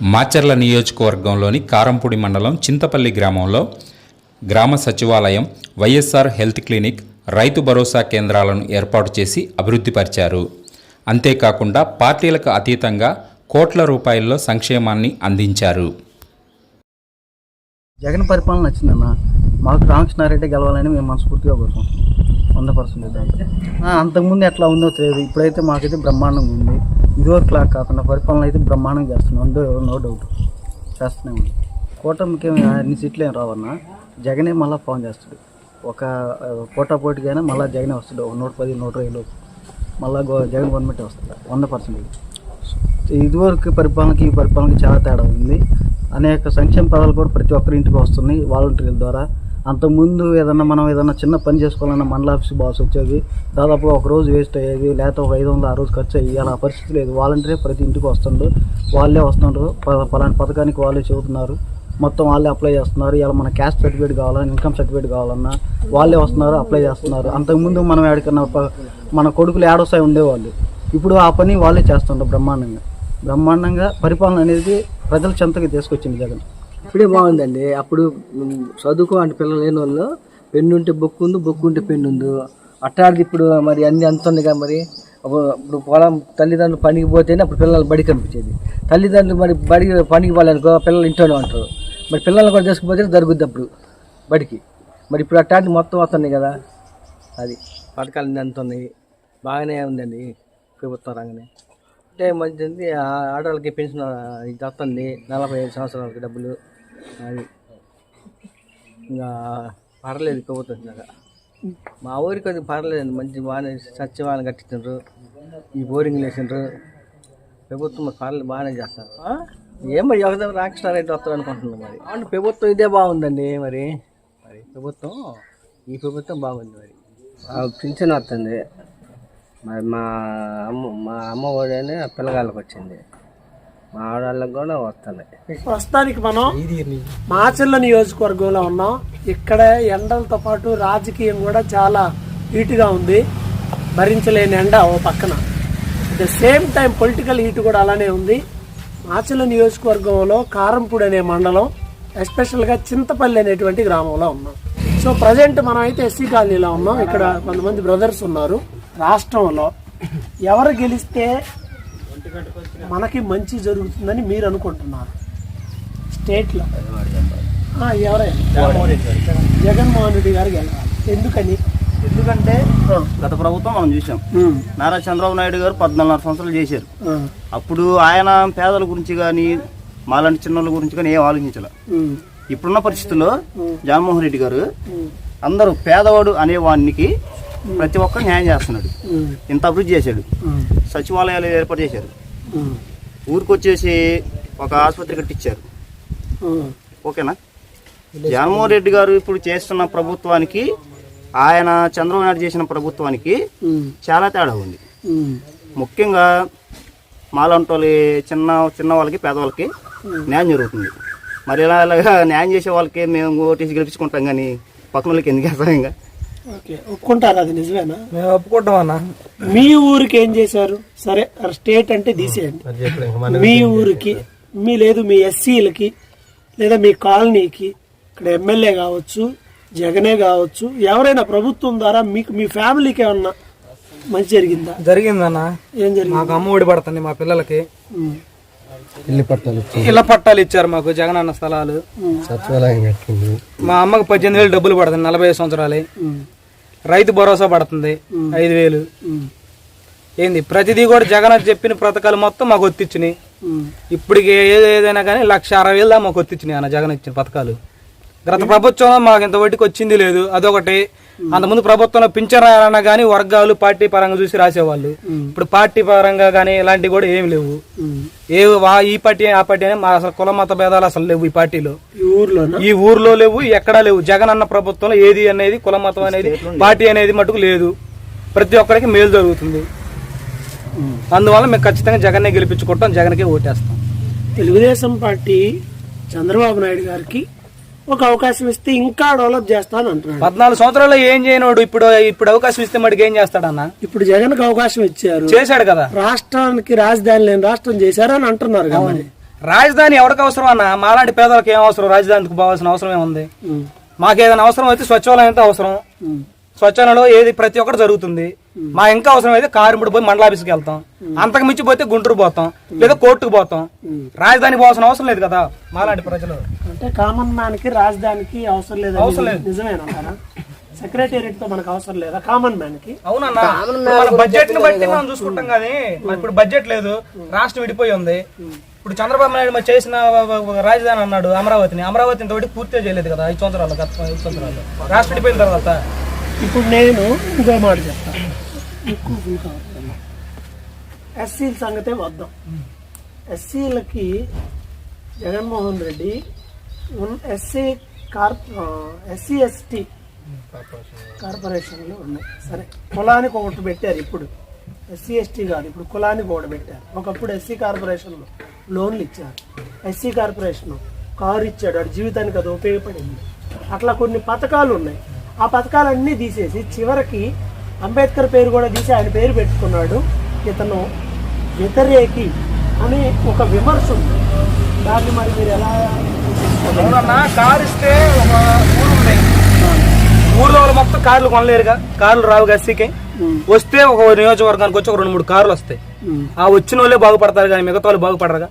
మాచర్ల నియోజకవర్గంలోని కారంపూడి మండలం చింతపల్లి గ్రామంలో గ్రామ సచివాలయం వైఎస్ఆర్ హెల్త్ క్లినిక్ రైతు భరోసా కేంద్రాలను ఏర్పాటు చేసి అభివృద్ధిపరిచారు అంతేకాకుండా పార్టీలకు అతీతంగా కోట్ల రూపాయల్లో సంక్షేమాన్ని అందించారు. జగన్ పరిపాలన నచ్చిందన్న మాకు రామకృష్ణారెడ్డి గెలవాలని మేము మనస్ఫూర్తిగా కోరుకుంటున్నాం. వంద పర్సెంట్ అంతకుముందు ఎట్లా ఉందో తెలియదు. ఇప్పుడైతే మాకైతే బ్రహ్మాండంగా ఉంది. ఇదివరకు క్లాక్ కాకుండా పరిపాలన అయితే బ్రహ్మాండంగా చేస్తున్నాం అందులో నో డౌట్. చేస్తూనే ఉంది కూటమికి అన్ని సీట్లు ఏం రావన్నా జగనే మళ్ళీ ఫోన్ చేస్తాడు. ఒక ఆ, పోటాపోటీగానే మళ్ళీ జగనే వస్తాడు. ఒక నూట పది నూట ఇరవై మళ్ళీ గో జగన్ గవర్నమెంట్ వస్తుంది వంద పర్సెంట్. ఇదివరకు పరిపాలనకి ఈ పరిపాలనకి చాలా తేడా ఉంది. అనేక సంక్షేమ పదాలు కూడా ప్రతి ఒక్కరి ఇంటికి వస్తున్నాయి. వాలంటీర్ల ద్వారా. అంతకుముందు ఏదన్నా మనం ఏదన్నా చిన్న పని చేసుకోవాలన్నా మండల ఆఫీస్ బాస్ వచ్చేది దాదాపు ఒక రోజు వేస్ట్ అయ్యేది లేకపోతే ఒక ఐదు వందలు ఆ రోజు ఖర్చు అయ్యి అలా పరిస్థితి లేదు. వాలంటీరే ప్రతి ఇంటికి వస్తుండ్రు వాళ్ళే వస్తుండ్రు. ప- పథకానికి వాళ్ళే చెబుతున్నారు. మొత్తం వాళ్ళే అప్లై చేస్తున్నారు. ఇలా మన క్యాస్ట్ సర్టిఫికేట్ కావాలన్నా ఇన్కమ్ సర్టిఫికేట్ కావాలన్నా వాళ్ళే వస్తున్నారు అప్లై చేస్తున్నారు. అంతకుముందు మనం ఎక్కడికన్నా మన కొడుకులు ఏడొస్తాయి ఉండేవాళ్ళు. ఇప్పుడు ఆ పని వాళ్ళే చేస్తుండ్రు బ్రహ్మాండంగా. బ్రహ్మాండంగా పరిపాలన అనేది ప్రజల చెంతకి తీసుకొచ్చింది జగన్. ఇప్పుడే బాగుందండి. అప్పుడు చదువుకో అంటే పిల్లలు లేని వాళ్ళు పెన్ను ఉంటే బొక్కు ఉంది బొక్కు ఉంటే పెన్ను ఉంది. అట్టాడిది ఇప్పుడు మరి అన్ని అంత ఉంది కదా మరి. ఇప్పుడు పొలం తల్లిదండ్రులు పనికి పోతేనే అప్పుడు పిల్లలు బడి కనిపించేది. తల్లిదండ్రులు మరి బడి పనికి పోవాలనుకో పిల్లలు ఇంట్లోనే ఉంటారు. మరి పిల్లల్ని కూడా తీసుకుపోతే జరుగుద్ది అప్పుడు బడికి. మరి ఇప్పుడు అట్టాంటి మొత్తం వస్తున్నాయి కదా. అది పథకాలు అన్నీ అంత ఉన్నాయి. బాగానే ఉందండి ప్రభుత్వం రంగనే. అంటే మంచిది ఆడవాళ్ళకి పెన్షన్ ఇది వస్తుంది. నలభై ఐదు సంవత్సరాలకి డబ్బులు. అది. ఇంకా పర్లేదు ప్రభుత్వం మా ఊరికి అది పర్లేదండి మంచి బాగానే సత్యవాళ్ళని కట్టించారు ఈ బోరింగ్ వేసిండ్రు ప్రభుత్వం పర్లేదు బాగానే చేస్తారు. ఏం మరి ఎవరిదో రాక్షసారెడ్డి వస్తారు అనుకుంటున్నాం మరి. అవును ప్రభుత్వం ఇదే బాగుందండి మరి. మరి ప్రభుత్వం ఈ ప్రభుత్వం బాగుంది మరి. పింఛన్ వస్తుంది. మరి మా అమ్మ మా అమ్మ ఒడనే పిల్లగాళ్ళకి వచ్చింది. మా ఆడవాళ్ళకి కూడా వస్తున్నాయి. ప్రస్తుతానికి మనం మాచర్ల నియోజకవర్గంలో ఉన్నాం. ఇక్కడ ఎండలతో పాటు రాజకీయం కూడా చాలా హీట్గా ఉంది. భరించలేని ఎండ ఓ పక్కన. At the same time political heat కూడా అలానే ఉంది. మాచర్ల నియోజకవర్గంలో కారంపూడి అనే మండలం ఎస్పెషల్గా చింతపల్లి అనేటువంటి గ్రామంలో ఉన్నాం. సో ప్రజెంట్ మనం అయితే ఎస్సీ కాలనీలో ఉన్నాం. ఇక్కడ కొంతమంది బ్రదర్స్ ఉన్నారు. రాష్ట్రంలో ఎవరు గెలిస్తే మనకి మంచి జరుగుతుందని మీరు అనుకుంటున్నారు. స్టేట్లో. ఆ, ఎవరైనా. జగన్మోహన్ రెడ్డి గారు గెలవాలి ఎందుకని? ఎందుకంటే గత ప్రభుత్వం మనం చూసాం. నారా చంద్రబాబు నాయుడు గారు పద్నాలుగు సంవత్సరాలు చేశారు. అప్పుడు ఆయన పేదల గురించి కానీ మాలాంటి చిన్నోళ్ళ గురించి కానీ ఏం ఆలోచించాల. ఇప్పుడున్న పరిస్థితుల్లో జగన్మోహన్ రెడ్డి గారు అందరూ పేదవాడు అనే వానికి ప్రతి ఒక్కరు న్యాయం చేస్తున్నాడు. ఇంత అభివృద్ధి చేశాడు. సచివాలయాలు ఏర్పాటు చేశారు. ఉమ్, ఊరికి వచ్చేసి ఒక ఆసుపత్రి కట్టించారు. ఓకేనా? జగన్మోహన్ రెడ్డి గారు ఇప్పుడు చేస్తున్న ప్రభుత్వానికి ఆయన చంద్రబాబు నాయుడు చేసిన ప్రభుత్వానికి చాలా తేడా ఉంది. ముఖ్యంగా మాలాంటి వాళ్ళి చిన్న చిన్న వాళ్ళకి పేదవాళ్ళకి న్యాయం జరుగుతుంది. మరి ఇలా ఇలాగా న్యాయం చేసే వాళ్ళకి మేము ఓటేసి గెలిపించుకుంటాం కానీ పక్కన వాళ్ళకి ఎందుకు వేస్తాం ఇంకా? ఒప్పుకుంటారు అది నిజమేనా? మేము ఒప్పుకుంటాం అన్న. మీ ఊరికి ఏం చేశారు? సరే స్టేట్ అంటే తీసేయండి. మీ ఊరికి మీ లేదు మీ ఎస్సీలకి లేదా మీ కాలనీకి ఇక్కడ ఎమ్మెల్యే కావచ్చు జగనే కావచ్చు ఎవరైనా ప్రభుత్వం ద్వారా మీకు మీ ఫ్యామిలీకి ఏమన్నా మంచి జరిగిందా? జరిగిందన్న ఏం జరిగింది? మాకు అమ్మ ఒడి పడుతుంది మా పిల్లలకి. ఉమ్, ఇళ్ళ పట్టాలు ఇచ్చారు మాకు జగనన్న స్థలాలు. మా అమ్మకి పద్దెనిమిది వేలు డబ్బులు పడుతుంది నలభై సంవత్సరాలు. రైతు భరోసా పడుతుంది ఐదు వేలు. ఏంది? ప్రతిదీ కూడా జగన్ చెప్పిన పథకాలు మొత్తం మాకు ఒత్తిచ్చినాయి. ఇప్పటికి ఏది ఏదైనా కానీ లక్ష అరవై వేలు దాకా మాకు ఒత్తిచ్చినాయి అన్న జగన్ ఇచ్చిన పథకాలు. గత ప్రభుత్వంలో మాకు ఇంత వడ్డీకి వచ్చింది లేదు. అదొకటి. అంతకుముందు ప్రభుత్వంలో పింఛన్ రాయాలన్నా కానీ వర్గాలు పార్టీ పరంగా చూసి రాసేవాళ్ళు. ఇప్పుడు పార్టీ పరంగా కానీ ఇలాంటివి కూడా ఏమి లేవు. ఉమ్. ఏ వా- ఈ పార్టీ ఆ పార్టీ అని మా అసలు కుల మత భేదాలు అసలు లేవు ఈ పార్టీలో. ఈ ఊర్లో లేవు ఎక్కడా లేవు. జగన్ అన్న ప్రభుత్వంలో ఏది అనేది కుల మతం అనేది పార్టీ అనేది మటుకు లేదు. ప్రతి ఒక్కరికి మేలు జరుగుతుంది. అందువల్ల మేము ఖచ్చితంగా జగన్నే గెలిపించుకుంటాం జగన్కే ఓటేస్తాం. తెలుగుదేశం పార్టీ చంద్రబాబు నాయుడు గారికి ఒక అవకాశం ఇస్తే ఇంకా డెవలప్ చేస్తాను అంటున్నాడు. పద్నాలుగు సంవత్సరాల్లో ఏం చేయనోడు? ఇప్పుడు ఇప్పుడు అవకాశం ఇస్తే మటుకు ఏం చేస్తాడన్న? ఇప్పుడు జగన్కి అవకాశం ఇచ్చారు. చేశాడు కదా. రాష్ట్రానికి రాజధాని లేని రాష్ట్రం చేశారని అంటున్నారు మరి. రాజధాని ఎవరికి అవసరం అన్న? మాలాంటి పేదలకు ఏం అవసరం? రాజధానికి పోవాల్సిన అవసరం ఏముంది? మాకు ఏదైనా అవసరం అయితే స్వచ్ఛాలయం అయితే అవసరం. స్వచ్ఛాలయంలో ఏది ప్రతి ఒక్కటి జరుగుతుంది. మా ఇంకా అవసరం అయితే కారుముడి పోయి మండల ఆఫీస్కి వెళ్తాం. అంతకు మించి పోతే గుంటూరు పోతాం. లేదా కోర్టుకు పోతాం. రాజధాని పోవాల్సిన అవసరం లేదు కదా మాలాంటి ప్రజలు. అంటే కామన్ మ్యాన్కి రాజధానికి అవసరం లేదు అవసరం లేదు. నిజమేనంటారా సెక్రటేరియట్తో మనకు అవసరం లేదా కామన్ మ్యాన్కి? అవునన్నా. మన బడ్జెట్ని బట్టి మనం చూసుకుంటాం కానీ మరి ఇప్పుడు బడ్జెట్ లేదు. రాష్ట్రం విడిపోయి ఉంది. ఇప్పుడు చంద్రబాబు నాయుడు మరి చేసిన ఒక రాజధాని అన్నాడు అమరావతిని. అమరావతి ఇంతవరకు పూర్తిగా చేయలేదు కదా ఐదు సంవత్సరాలు గత ఐదు సంవత్సరాలు. రాష్ట్రం విడిపోయిన తర్వాత. ఇప్పుడు నేను ఇంకో మాట చెప్తాను. ఎక్కువ ఫుల్ ఎస్సీల సంగతే వద్దాం. ఎస్సీలకి Jaganmohan Reddy SC car SC ST కార్పొరేషన్లు ఉన్నాయి. సరే కులానికి ఒకటి పెట్టారు ఇప్పుడు. ఎస్సీ ఎస్టీ కాదు ఇప్పుడు కులానికి ఒకటి పెట్టారు. ఒకప్పుడు ఎస్సీ కార్పొరేషన్లో లోన్లు ఇచ్చారు. ఎస్సీ కార్పొరేషన్ కారు ఇచ్చాడు వాడి జీవితానికి అది ఉపయోగపడింది. అట్లా కొన్ని పథకాలు ఉన్నాయి. ఆ పథకాలన్నీ తీసేసి చివరికి అంబేద్కర్ పేరు కూడా తీసి ఆయన పేరు పెట్టుకున్నాడు. ఇతను వ్యతిరేకి అని ఒక విమర్శ ఉంది దాన్ని మరి మీరు ఎలా కారు ఇస్తే ఒక ఊరు ఉంది. ఊర్లో వాళ్ళు మొత్తం కార్లు కొనలేరుగా. కార్లు రావు ఎస్సీకి. వస్తే ఒక నియోజకవర్గానికి వచ్చి ఒక రెండు మూడు కార్లు వస్తాయి. ఆ వచ్చిన వాళ్ళే బాగుపడతారు కానీ మిగతా వాళ్ళు బాగుపడరుగా.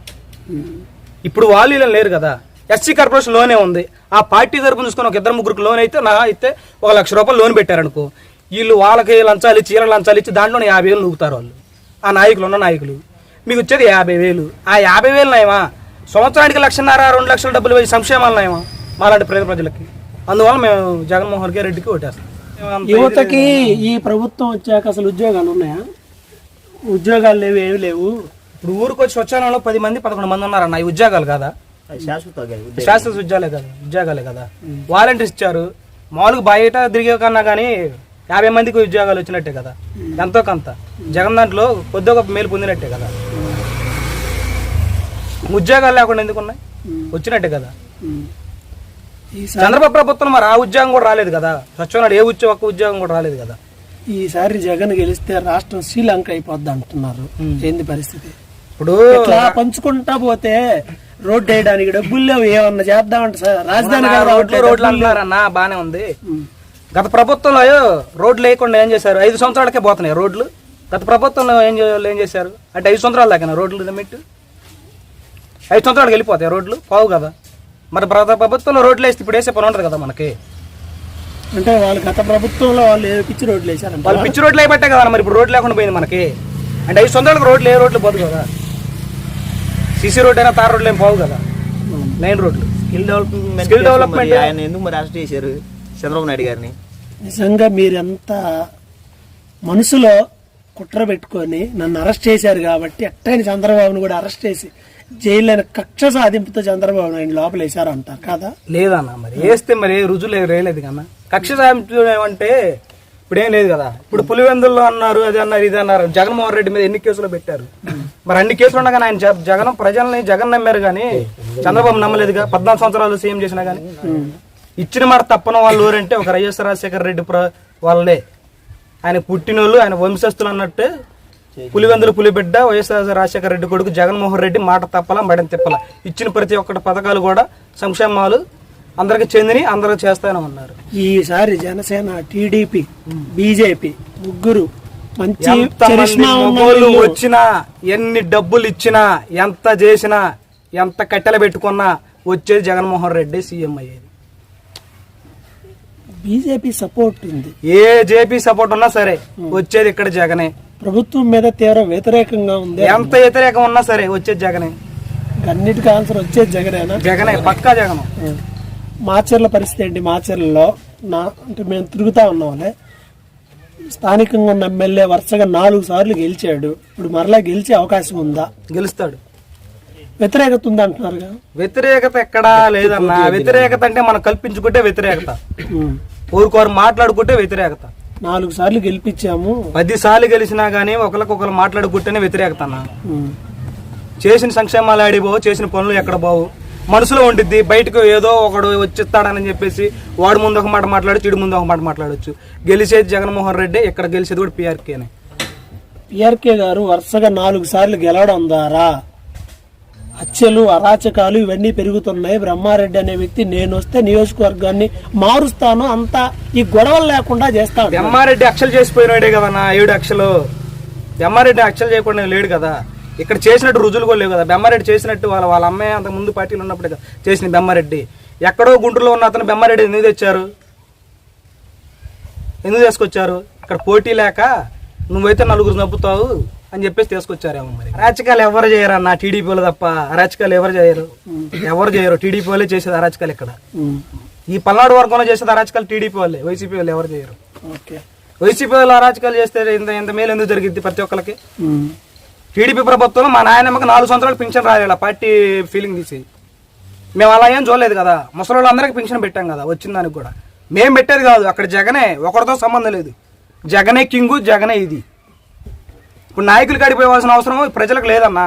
ఇప్పుడు వాళ్ళు ఇలా లేరు కదా. ఎస్సీ కార్పొరేషన్లోనే ఉంది. ఆ పార్టీ తరపున చూసుకుని ఒక ఇద్దరు ముగ్గురికి లోన్ అయితే నా అయితే ఒక లక్ష రూపాయలు లోన్ పెట్టారనుకో వీళ్ళు వాళ్ళకి లంచాలు ఇచ్చి వీళ్ళ లంచాలు ఇచ్చి దాంట్లో యాభై వేలు నూగుతారు వాళ్ళు. ఆ నాయకులు ఉన్న నాయకులు. మీకు వచ్చేది యాభై వేలు. ఆ యాభై వేలు నయమా? సంవత్సరానికి లక్షన్నర రెండు లక్షల డబ్బులు వేసి సంక్షేమాలు నయమా? మాలాంటి పేద ప్రజలకి. అందువల్ల మేము జగన్మోహన్ గారి రెడ్డికి ఓటేస్తాం. యువతకి ఈ ప్రభుత్వం వచ్చాక అసలు ఉద్యోగాలు ఉన్నాయా? ఉద్యోగాలు లేవు ఏమి లేవు? ఇప్పుడు ఊరికి వచ్చి స్వచ్ఛాలంలో పది మంది పదకొండు మంది ఉన్నారన్న ఈ ఉద్యోగాలు కదా? శాశ్వత ఉద్యోగాలే. కదా ఉద్యోగాలే కదా. వాలంటీర్స్ ఇచ్చారు. మామూలుగా బయట తిరిగే కన్నా కానీ యాభై మందికి ఉద్యోగాలు వచ్చినట్టే కదా. ఎంతో కొంత. జగన్ దాంట్లో కొద్దిగా గొప్ప మేలు పొందినట్టే కదా. ఉద్యోగాలు లేకుండా ఎందుకు ఉన్నాయి? వచ్చినట్టే కదా. చంద్రబాబు ప్రభుత్వం మరి ఆ ఉద్యోగం కూడా రాలేదు కదా. స్వచ్ఛనాడు ఏ ఉద్యోగం ఒక్క ఉద్యోగం కూడా రాలేదు కదా. ఈసారి జగన్ గెలిస్తే రాష్ట్రం శ్రీలంక అయిపోద్ది అంటున్నారు. ఏంది పరిస్థితి? ఇప్పుడు పంచుకుంటా పోతే రోడ్డు వేయడానికి డబ్బులు లేవు. ఏమన్నా చేద్దామంటే సార్ రాజధాని రోడ్లు రోడ్లు అంటున్నారన్న బానే ఉంది. గత ప్రభుత్వంలో రోడ్లు వేయకుండా ఏం చేశారు? ఐదు సంవత్సరాలకే పోతున్నాయి రోడ్లు. గత ప్రభుత్వంలో ఏం ఏం చేశారు? అంటే ఐదు సంవత్సరాలు దాకా రోడ్లు లిమిట్? ఐదు సంవత్సరాలకు వెళ్ళిపోతాయి రోడ్లు? పోవు కదా. మరి గత ప్రభుత్వంలో రోడ్లు వేస్తే ఇప్పుడు వేసే పని ఉంటుంది కదా మనకి. అంటే వాళ్ళు గత ప్రభుత్వంలో వాళ్ళు ఏ పిచ్చి రోడ్లు వేశారంట? వాళ్ళు పిచ్చి రోడ్లు అయిపోట్టే కదా మరి ఇప్పుడు రోడ్లు లేకుండా పోయింది మనకి. అంటే ఐదు సంవత్సరాలకు రోడ్లు ఏ రోడ్లు పోదు కదా. సీసీ రోడ్ అయినా తార్ రోడ్లు ఏం పోవు కదా. మెయిన్ రోడ్లు. స్కిల్ డెవలప్మెంట్ స్కిల్ డెవలప్మెంట్ ఆయన ఎందుకు మరి అరెస్ట్ చేశారు? చంద్రబాబు నాయుడు గారిని. నిజంగా మీరెంత మనసులో కుట్ర పెట్టుకొని నన్ను అరెస్ట్ చేశారు కాబట్టి ఎట్టైన చంద్రబాబును కూడా అరెస్ట్ చేసి జైల్లో కక్ష సాధింపుతో చంద్రబాబు నాయుడు లోపల వేశారు అంటారు కదా? లేదన్న మరి. వేస్తే మరి ఏ రుజువు రేయలేదు కన్నా. కక్ష సాధించడం అంటే ఇప్పుడు ఏం లేదు కదా. ఇప్పుడు పులివెందుల్లో అన్నారు అది అన్నారు ఇది అన్నారు. జగన్మోహన్ రెడ్డి మీద ఎన్ని కేసులు పెట్టారు? మరి అన్ని కేసులు ఉండగానే ఆయన జ- జగన్ ప్రజల్ని జగన్ నమ్మారు కానీ చంద్రబాబు నమ్మలేదుగా. పద్నాలుగు సంవత్సరాలు సీఎం చేసినా కానీ. ఇచ్చిన మాట తప్పన వాళ్ళు ఊరంటే ఒక వైఎస్ రాజశేఖర రెడ్డి వాళ్ళే ఆయన పుట్టినోళ్ళు ఆయన వంశస్థులు అన్నట్టే పులివెందులు పులిబిడ్డ వైఎస్ఆర్ రాజశేఖర రెడ్డి కొడుకు జగన్మోహన్ రెడ్డి మాట తప్పల మడని తిప్పల. ఇచ్చిన ప్రతి ఒక్కటి పథకాలు కూడా సంక్షేమాలు అందరికి చెందిని అందరూ చేస్తానే ఉన్నారు ఈసారి జనసేన టీడీపీ బీజేపీ ముగ్గురు మంచి. వచ్చినా ఎన్ని డబ్బులు ఇచ్చినా ఎంత చేసినా ఎంత కట్టెలు పెట్టుకున్నా వచ్చేది జగన్మోహన్ రెడ్డి సీఎం అయ్యేది. బీజేపీ సపోర్ట్ ఉంది. ఏ జేపీ సపోర్ట్ ఉన్నా సరే వచ్చేది ఇక్కడ జగనే. ప్రభుత్వం మీద తీవ్ర వ్యతిరేకంగా ఉంది ఎంత వ్యతిరేకం ఉన్నా సరే వచ్చేది జగనే. అన్నిటికీ ఆన్సర్ వచ్చేది జగనేనా? జగనే పక్కా జగనం. మాచర్ల పరిస్థితి ఏంటి? మాచర్లలో నా అంటే మేము తిరుగుతా ఉన్నాం వాళ్ళే స్థానికంగా ఉన్న ఎమ్మెల్యే వరుసగా నాలుగు సార్లు గెలిచాడు. ఇప్పుడు మరలా గెలిచే అవకాశం ఉందా? గెలుస్తాడు. వ్యతిరేకత ఉంది అంటున్నారుగా వ్యతిరేకత ఎక్కడా లేదన్నా. వ్యతిరేకత అంటే మనం కల్పించుకుంటే వ్యతిరేకత. ఊరుకోరు మాట్లాడుకుంటే వ్యతిరేకత. నాలుగు సార్లు గెలిపించాము. పది సార్లు గెలిచినా గానీ ఒకరికొకరు మాట్లాడుకుంటేనే వ్యతిరేకత అన్న. చేసిన సంక్షేమాలు ఆడిపోవు చేసిన పనులు ఎక్కడ పోవు. మనసులో ఉండిద్ది బయటకు ఏదో ఒకడు వచ్చిస్తాడని చెప్పేసి వాడు ముందు ఒక మాట మాట్లాడు చెడు ముందు ఒక మాట మాట్లాడొచ్చు. గెలిచేది జగన్మోహన్ రెడ్డి ఇక్కడ గెలిచేది కూడా పిఆర్కేనే పిఆర్కే గారు వరుసగా నాలుగు సార్లు గెలవడం ద్వారా హత్యలు అరాచకాలు ఇవన్నీ పెరుగుతున్నాయి. బ్రహ్మారెడ్డి అనే వ్యక్తి నేను వస్తే నియోజకవర్గాన్ని మారుస్తాను. అంతా ఈ గొడవలు లేకుండా చేస్తాను బ్రహ్మారెడ్డి అక్షలు చేసిపోయినాడే కదా నా ఏడు అక్షలు బ్రహ్మారెడ్డి అక్షలు చేయకుండా లేడు కదా. ఇక్కడ చేసినట్టు రుజువులు కూడా లేవు కదా. బెమ్మారెడ్డి చేసినట్టు వాళ్ళ వాళ్ళ అమ్మాయి అంత ముందు పార్టీలు ఉన్నప్పుడు కదా చేసిన బెమ్మారెడ్డి ఎక్కడో గుంటూరులో ఉన్న అతను బెమ్మారెడ్డి ఎందుకు తెచ్చారు? ఎందుకు తీసుకొచ్చారు? ఇక్కడ పోటీ లేక నువ్వైతే నలుగురు నవ్వుతావు. అని చెప్పేసి తీసుకొచ్చారేమో మరి. అరాచకాలు ఎవరు చేయరు అన్న టీడీపీలో తప్ప అరాచకాలు ఎవరు చేయరు. ఎవరు చేయరు టీడీపీ వాళ్ళే చేసేది అరాచకాలు ఇక్కడ. ఈ పల్నాడు వర్గంలో చేసేది అరాచకాలు టీడీపీ వాళ్ళే వైసీపీ వాళ్ళు ఎవరు చేయరు. ఓకే. వైసీపీ వాళ్ళు అరాచకాలు చేస్తే ఇంత ఇంత మేలు ఎందుకు జరిగింది ప్రతి ఒక్కరికి టీడీపీ ప్రభుత్వంలో మా నాయనమ్మకి నాలుగు సంవత్సరాలు పింఛన్ రాయాలి పార్టీ ఫీలింగ్ తీసి మేము అలా ఏం చూడలేదు కదా ముసలి వాళ్ళందరికీ పింఛన్ పెట్టాం కదా వచ్చిన దానికి కూడా. మేము పెట్టేది కాదు అక్కడ జగనే ఒకరితో సంబంధం లేదు. జగనే కింగు జగనే ఇది. ఇప్పుడు నాయకులు కడిపోవాల్సిన అవసరం ప్రజలకు లేదన్నా.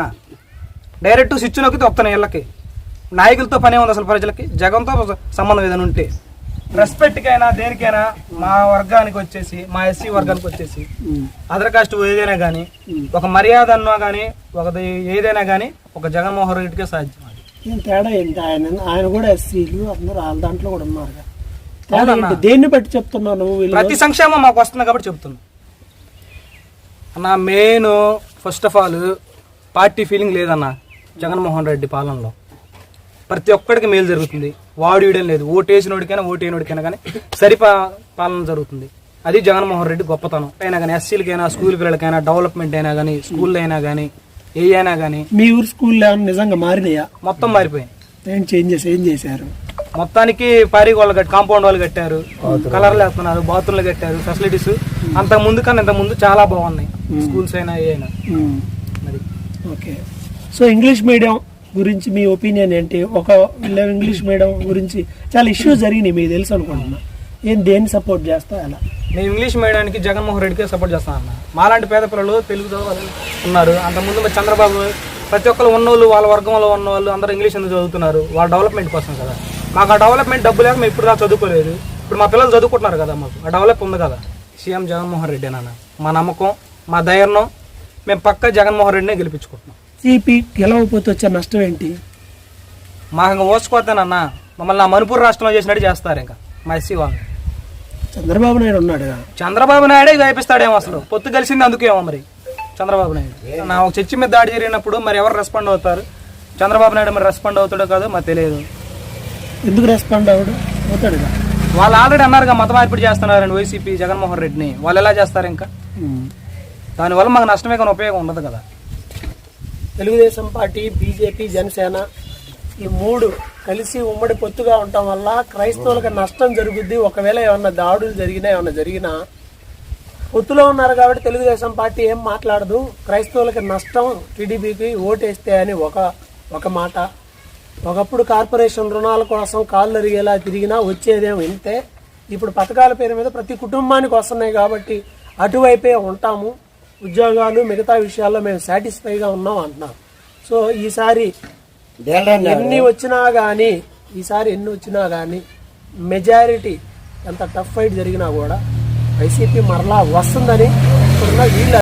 డైరెక్ట్ స్విచ్ నొక్కితే వస్తున్నాయి ఇళ్ళకి. నాయకులతో పనే ఉంది అసలు ప్రజలకి. జగన్తో సంబంధం ఏదైనా ఉంటే. రెస్పెక్ట్కైనా దేనికైనా మా వర్గానికి వచ్చేసి మా ఎస్సీ వర్గానికి వచ్చేసి అదర్ కాస్ట్ ఏదైనా కానీ ఒక మర్యాద అన్నా కానీ ఒక ఏదైనా కానీ ఒక జగన్మోహన్ రెడ్డికే సాధ్యం అది. ఏం తేడా ఏంటి? ఆయన ఆయన కూడా ఎస్సీలు అందరూ వాళ్ళ దాంట్లో కూడా ఉన్నారు దేన్ని బట్టి వీళ్ళు? ప్రతి సంక్షేమం మాకు వస్తుంది కాబట్టి చెప్తున్నా. అన్న main first of all party feeling లేదన్న జగన్మోహన్ రెడ్డి పాలనలో. ప్రతి ఒక్కడికి మేలు జరుగుతుంది. వాడు వీడేం లేదు. ఓటు వేసినోడికైనా ఓటు వేయనోడికైనా కానీ సరిపా పాలన జరుగుతుంది. అది జగన్మోహన్ రెడ్డి గొప్పతనం. అయినా కానీ ఎస్సీలకైనా స్కూల్ పిల్లలకైనా డెవలప్మెంట్ అయినా కానీ స్కూల్ అయినా కానీ ఏ అయినా కానీ మీ ఊరు స్కూల్లో ఏమన్నా నిజంగా మారినాయా? మొత్తం మారిపోయింది. ఏం చేంజెస్ ఏం చేశారు? మొత్తానికి పారి వాళ్ళు కట్టి కాంపౌండ్ వాళ్ళు కట్టారు. కలర్లు వేస్తున్నారు బాత్రూమ్లు కట్టారు ఫెసిలిటీస్ అంత ముందు కన్నా ఇంత ముందు చాలా బాగున్నాయి. స్కూల్స్ అయినా ఏ అయినా. ఉమ్. మరి. ఓకే సో ఇంగ్లీష్ మీడియం గురించి మీ ఒపీనియన్ ఏంటి? ఒక ఇంగ్లీష్ మీడియం గురించి చాలా ఇష్యూస్ జరిగినాయి మీకు తెలుసు అనుకుంటున్నా. ఏం దేన్ని సపోర్ట్ చేస్తా అలా? నేను ఇంగ్లీష్ మీడియానికి జగన్మోహన్ రెడ్డికే సపోర్ట్ చేస్తాను అన్న. మాలాంటి పేద పిల్లలు తెలుగు చదవాలి ఉన్నారు. అంతకుముందు మరి చంద్రబాబు ప్రతి ఒక్కరు ఉన్నోళ్ళు వాళ్ళ వర్గంలో ఉన్న వాళ్ళు అందరూ ఇంగ్లీష్ ఎందుకు చదువుతున్నారు? వాళ్ళ డెవలప్మెంట్ కోసం కదా. మాకు ఆ డెవలప్మెంట్ డబ్బు లేక మేము ఇప్పుడు దాకా చదువుకోలేదు. ఇప్పుడు మా పిల్లలు చదువుకుంటున్నారు కదా మాకు. ఆ డెవలప్ ఉంది కదా. సీఎం జగన్మోహన్ రెడ్డి నాన్న మా నమ్మకం మా ధైర్యం మేము పక్క జగన్మోహన్ రెడ్డినే గెలిపించుకుంటున్నాం. సిపి గెలవకపోతే వచ్చే నష్టం ఏంటి మాకు ఇంకా ఓసుకోతానన్న మమ్మల్ని ఆ మణిపూర్ రాష్ట్రంలో చేసినట్టు చేస్తారు ఇంకా మా ఎస్సీ వాళ్ళు. చంద్రబాబు నాయుడు ఉన్నాడుగా? చంద్రబాబు నాయుడే వేపిస్తాడేమో అసలు పొత్తు కలిసింది అందుకేమో మరి చంద్రబాబు నాయుడు. నా ఒక చర్చి మీద దాడి జరిగినప్పుడు మరి ఎవరు రెస్పాండ్ అవుతారు? చంద్రబాబు నాయుడు మరి రెస్పాండ్ అవుతాడో కాదో మాకు తెలియదు. ఎందుకు రెస్పాండ్ అవ్వడు అవుతాడుగా వాళ్ళు ఆల్రెడీ అన్నారుగా మత మార్పిడి చేస్తున్నారండి వైసీపీ జగన్మోహన్ రెడ్డిని. వాళ్ళు ఎలా చేస్తారు ఇంకా. దానివల్ల మాకు నష్టమే కానీ ఉపయోగం ఉండదు కదా. తెలుగుదేశం పార్టీ బీజేపీ జనసేన ఈ మూడు కలిసి ఉమ్మడి పొత్తుగా ఉండటం వల్ల క్రైస్తవులకు నష్టం జరుగుద్ది. ఒకవేళ ఏమన్నా దాడులు జరిగినా ఏమన్నా జరిగినా పొత్తులో ఉన్నారు కాబట్టి తెలుగుదేశం పార్టీ ఏం మాట్లాడదు. క్రైస్తవులకి నష్టం టీడీపీకి ఓటేస్తే అని ఒక ఒక మాట. ఒకప్పుడు కార్పొరేషన్ రుణాల కోసం కాళ్ళు అరిగేలా తిరిగినా వచ్చేదేమో ఇంతే. ఇప్పుడు పథకాల పేరు మీద ప్రతి కుటుంబానికి వస్తున్నాయి కాబట్టి అటువైపే ఉంటాము. ఉద్యోగాలు మిగతా విషయాల్లో మేము సాటిస్ఫైగా ఉన్నాం అంటున్నారు. సో ఈసారి ఎన్ని వచ్చినా కానీ ఈసారి ఎన్ని వచ్చినా కానీ మెజారిటీ ఎంత టఫ్ ఫైట్ జరిగినా కూడా వైసీపీ మరలా వస్తుందని ఇప్పుడున్న వీళ్ళు